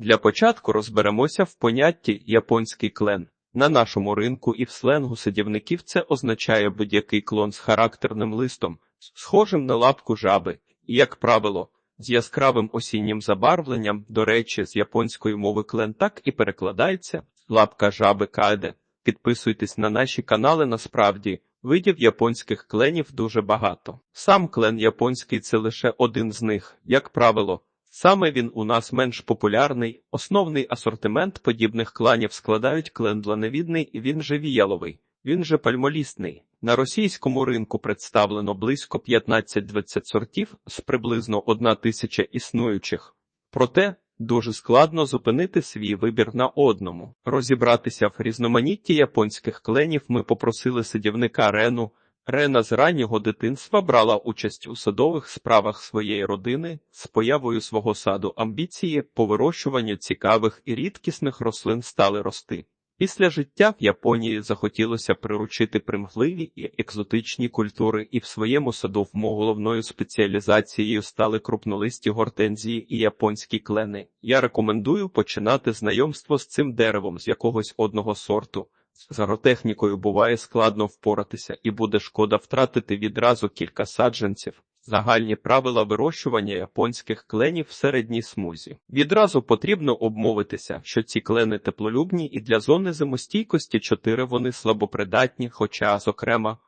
Для початку розберемося в понятті японський клен. На нашому ринку і в сленгу садівників це означає будь-який клон з характерним листом, схожим на лапку жаби, і, як правило, з яскравим осіннім забарвленням, до речі, з японської мови клен так і перекладається лапка жаби кайде. Підписуйтесь на наші канали насправді. Видів японських кленів дуже багато. Сам клен японський це лише один з них, як правило. Саме він у нас менш популярний. Основний асортимент подібних кланів складають клен дланевідний і він же віяловий, він же пальмолісний. На російському ринку представлено близько 15-20 сортів з приблизно 1 тисяча існуючих. Проте дуже складно зупинити свій вибір на одному. Розібратися в різноманітті японських кленів ми попросили садівника Рену. Рена з раннього дитинства брала участь у садових справах своєї родини з появою свого саду амбіції по вирощуванню цікавих і рідкісних рослин стали рости. Після життя в Японії захотілося приручити примхливі і екзотичні культури, і в своєму саду головною спеціалізацією стали крупнолисті гортензії і японські клени. Я рекомендую починати знайомство з цим деревом з якогось одного сорту. З агротехнікою буває складно впоратися і буде шкода втратити відразу кілька саджанців. Загальні правила вирощування японських кленів в середній смузі. Відразу потрібно обмовитися, що ці клени теплолюбні і для зони зимостійкості 4 вони слабопридатні, хоча, зокрема,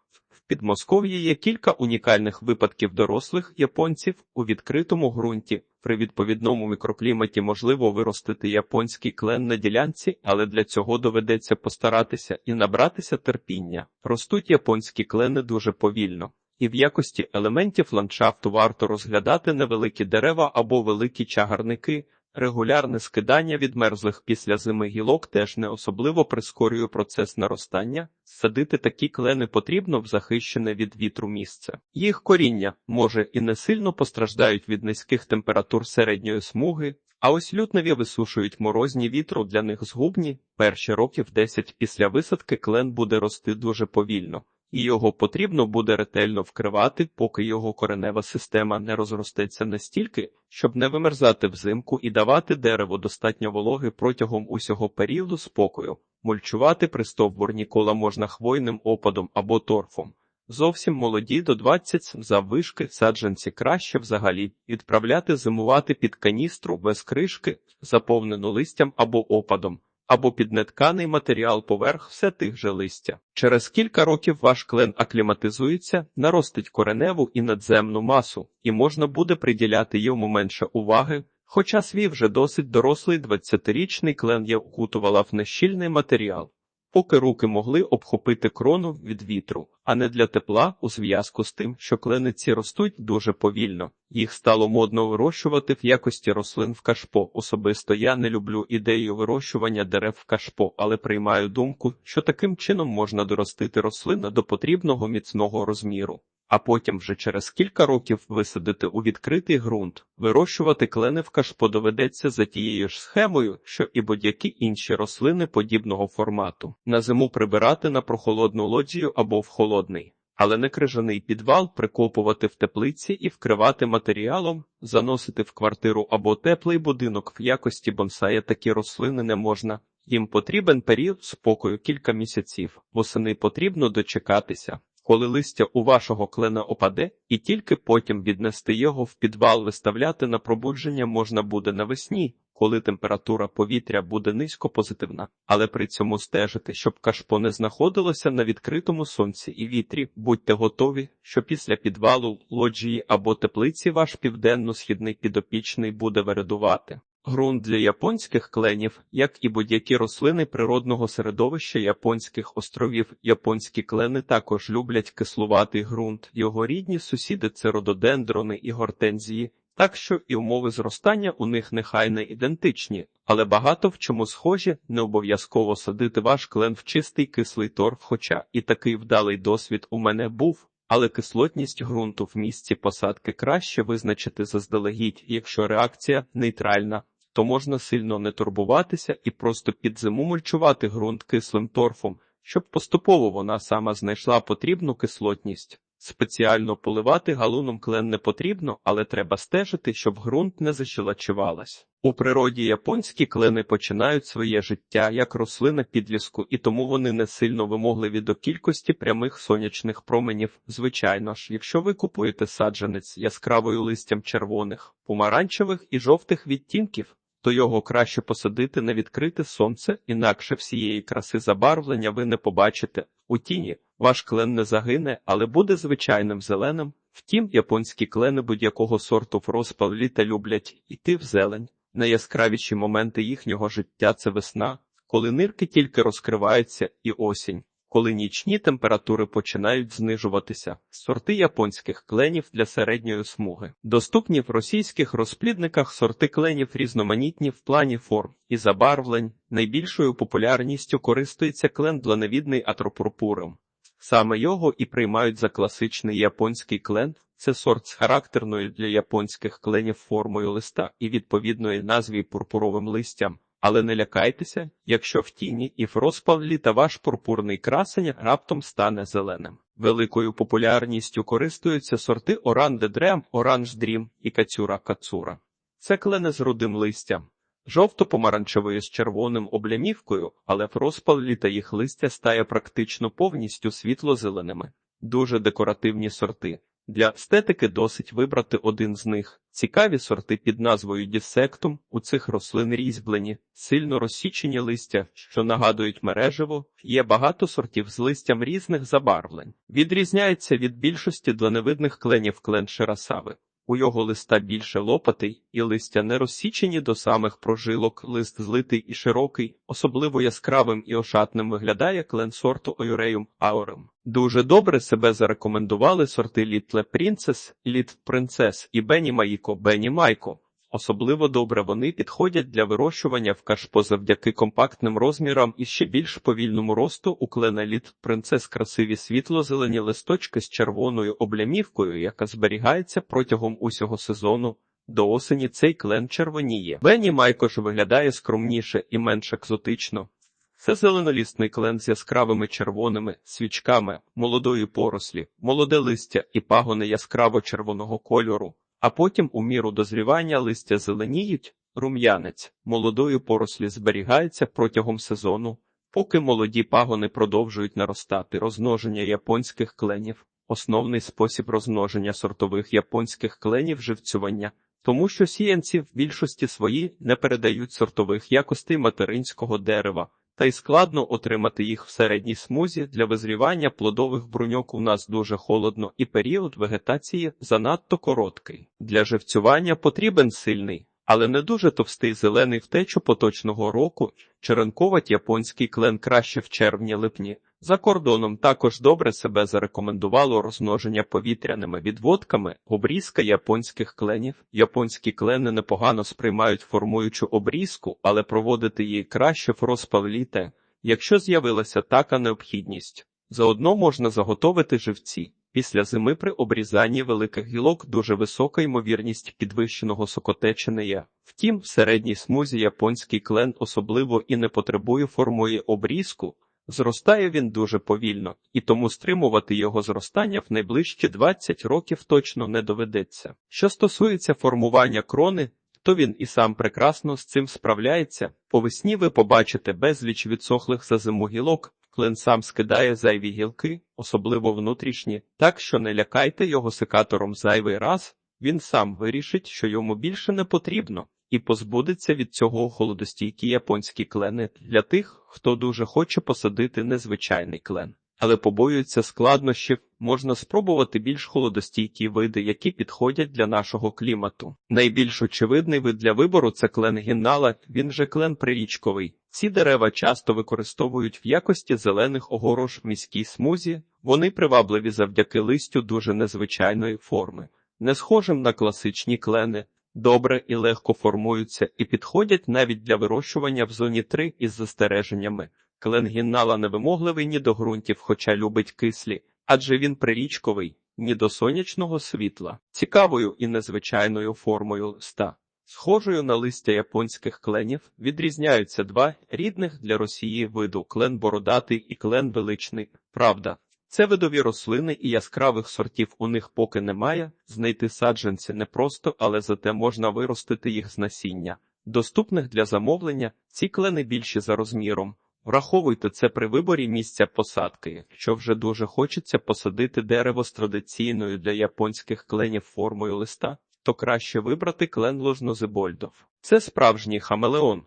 в Підмосков'ї є кілька унікальних випадків дорослих японців у відкритому ґрунті. При відповідному мікрокліматі можливо виростити японський клен на ділянці, але для цього доведеться постаратися і набратися терпіння. Ростуть японські клени дуже повільно. І в якості елементів ландшафту варто розглядати невеликі дерева або великі чагарники. Регулярне скидання відмерзлих після зими гілок теж не особливо прискорює процес наростання. Садити такі клени потрібно в захищене від вітру місце. Їх коріння може і не сильно постраждають від низьких температур середньої смуги, а ось лютневі висушують морозні вітру для них згубні. Перші років 10 після висадки клен буде рости дуже повільно і його потрібно буде ретельно вкривати, поки його коренева система не розростеться настільки, щоб не вимерзати взимку і давати дереву достатньо вологи протягом усього періоду спокою. Мульчувати пристовбур ніколи можна хвойним опадом або торфом. Зовсім молоді до 20 заввишки саджанці краще взагалі відправляти зимувати під каністру без кришки, заповнену листям або опадом або під нетканий матеріал поверх все тих же листя. Через кілька років ваш клен акліматизується, наростить кореневу і надземну масу, і можна буде приділяти йому менше уваги. Хоча свій вже досить дорослий 20-річний клен я укутувала в нещільний матеріал поки руки могли обхопити крону від вітру, а не для тепла у зв'язку з тим, що клениці ростуть дуже повільно. Їх стало модно вирощувати в якості рослин в кашпо. Особисто я не люблю ідею вирощування дерев в кашпо, але приймаю думку, що таким чином можна доростити рослина до потрібного міцного розміру а потім вже через кілька років висадити у відкритий ґрунт. Вирощувати клени в кашпо доведеться за тією ж схемою, що і будь-які інші рослини подібного формату. На зиму прибирати на прохолодну лоджію або в холодний. Але не крижаний підвал прикопувати в теплиці і вкривати матеріалом, заносити в квартиру або теплий будинок в якості бонсая такі рослини не можна. Їм потрібен період спокою кілька місяців, восени потрібно дочекатися, коли листя у вашого клена опаде, і тільки потім віднести його в підвал виставляти на пробудження можна буде навесні, коли температура повітря буде низько позитивна, але при цьому стежити, щоб кашпо не знаходилося на відкритому сонці і вітрі, будьте готові, що після підвалу лоджії або теплиці ваш південно-східний підопічний буде вередувати. Ґрунт для японських кленів, як і будь-які рослини природного середовища японських островів, японські клени також люблять кислуватий ґрунт. Його рідні сусіди це рододендрони і гортензії, так що і умови зростання у них нехай не ідентичні, але багато в чому схожі, не обов'язково садити ваш клен в чистий кислий торф, хоча і такий вдалий досвід у мене був. Але кислотність ґрунту в місці посадки краще визначити заздалегідь, якщо реакція нейтральна то можна сильно не турбуватися і просто під зиму мульчувати ґрунт кислим торфом, щоб поступово вона сама знайшла потрібну кислотність. Спеціально поливати галуном клен не потрібно, але треба стежити, щоб ґрунт не защелачувалась. У природі японські клени починають своє життя як рослина підліску, і тому вони не сильно вимогливі до кількості прямих сонячних променів. Звичайно ж, якщо ви купуєте саджанець яскравою листям червоних, помаранчевих і жовтих відтінків, то його краще посадити на відкрите сонце, інакше всієї краси забарвлення ви не побачите. У тіні ваш клен не загине, але буде звичайним зеленим. Втім, японські клени будь-якого сорту в розпал літа люблять іти в зелень. Найяскравіші моменти їхнього життя це весна, коли нирки тільки розкриваються, і осінь, коли нічні температури починають знижуватися. Сорти японських кленів для середньої смуги. Доступні в російських розплідниках сорти кленів різноманітні в плані форм і забарвлень. Найбільшою популярністю користується клен дланевідний атропурпуром. Саме його і приймають за класичний японський клен. Це сорт з характерною для японських кленів формою листа і відповідної назві пурпуровим листям. Але не лякайтеся, якщо в тіні і в розпал літа ваш пурпурний красень раптом стане зеленим. Великою популярністю користуються сорти Оранде Дрем, Оранж Дрім і Кацюра Кацура. Це клени з рудим листям, жовто-помаранчевою з червоним облямівкою, але в розпал літа їх листя стає практично повністю світло-зеленими. Дуже декоративні сорти. Для естетики досить вибрати один з них. Цікаві сорти під назвою дісектум у цих рослин різьблені, сильно розсічені листя, що нагадують мережево, є багато сортів з листям різних забарвлень. Відрізняється від більшості дланевидних кленів клен шерасави. У його листа більше лопатий, і листя не розсічені до самих прожилок, лист злитий і широкий, особливо яскравим і ошатним виглядає клен сорту Ойреюм Аурем. Дуже добре себе зарекомендували сорти Літле Принцес, Літ Принцес і Бені Маїко, Бені Майко. Особливо добре вони підходять для вирощування в кашпо завдяки компактним розмірам і ще більш повільному росту у клена літ принцес красиві світло-зелені листочки з червоною облямівкою, яка зберігається протягом усього сезону. До осені цей клен червоніє. Бені Майко ж виглядає скромніше і менш екзотично. Це зеленолісний клен з яскравими червоними свічками, молодої порослі, молоде листя і пагони яскраво червоного кольору а потім у міру дозрівання листя зеленіють, рум'янець молодої порослі зберігається протягом сезону, поки молоді пагони продовжують наростати розмноження японських кленів, основний спосіб розмноження сортових японських кленів живцювання. Тому що сіянці в більшості свої не передають сортових якостей материнського дерева, та й складно отримати їх в середній смузі для визрівання плодових бруньок у нас дуже холодно, і період вегетації занадто короткий. Для живцювання потрібен сильний, але не дуже товстий зелений втечу поточного року. Черенковать японський клен краще в червні-липні. За кордоном також добре себе зарекомендувало розмноження повітряними відводками, обрізка японських кленів. Японські клени непогано сприймають формуючу обрізку, але проводити її краще в розпал літа, якщо з'явилася така необхідність. Заодно можна заготовити живці. Після зими при обрізанні великих гілок дуже висока ймовірність підвищеного сокотечення. Втім, в середній смузі японський клен особливо і не потребує формує обрізку. Зростає він дуже повільно, і тому стримувати його зростання в найближчі 20 років точно не доведеться. Що стосується формування крони, то він і сам прекрасно з цим справляється. По весні ви побачите безліч відсохлих за зиму гілок, клен сам скидає зайві гілки, особливо внутрішні, так що не лякайте його секатором зайвий раз, він сам вирішить, що йому більше не потрібно і позбудеться від цього холодостійкі японські клени для тих, хто дуже хоче посадити незвичайний клен. Але побоюється складнощів, можна спробувати більш холодостійкі види, які підходять для нашого клімату. Найбільш очевидний вид для вибору це клен гіннала, він же клен прирічковий. Ці дерева часто використовують в якості зелених огорож в міській смузі, вони привабливі завдяки листю дуже незвичайної форми, не схожим на класичні клени, добре і легко формуються і підходять навіть для вирощування в зоні 3 із застереженнями. Кленгіннала невимогливий ні до ґрунтів, хоча любить кислі, адже він прирічковий, ні до сонячного світла, цікавою і незвичайною формою листа. Схожою на листя японських кленів відрізняються два рідних для Росії виду клен бородатий і клен величний. Правда, Це видові рослини і яскравих сортів у них поки немає. Знайти саджанці непросто, але зате можна виростити їх з насіння. Доступних для замовлення ці клени більші за розміром. Враховуйте це при виборі місця посадки. Якщо вже дуже хочеться посадити дерево з традиційною для японських кленів формою листа, то краще вибрати клен ложнозибольдов. Це справжній хамелеон.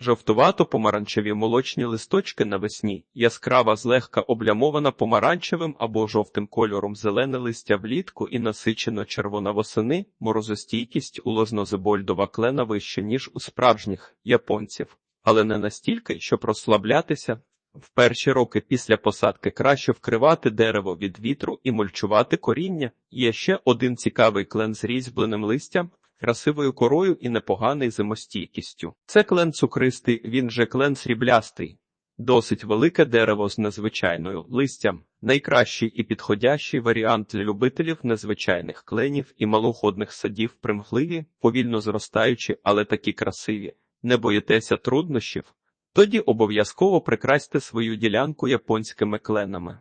Жовтувато-помаранчеві молочні листочки навесні, яскрава злегка облямована помаранчевим або жовтим кольором зелене листя влітку і насичено червона восени, морозостійкість у лознозибольдова клена вища, ніж у справжніх японців, але не настільки, щоб розслаблятися. В перші роки після посадки краще вкривати дерево від вітру і мульчувати коріння. Є ще один цікавий клен з різьбленим листям, красивою корою і непоганий зимостійкістю. Це клен цукристий, він же клен сріблястий. Досить велике дерево з незвичайною листям. Найкращий і підходящий варіант для любителів незвичайних кленів і малоходних садів примхливі, повільно зростаючі, але такі красиві. Не боїтеся труднощів? Тоді обов'язково прикрасьте свою ділянку японськими кленами.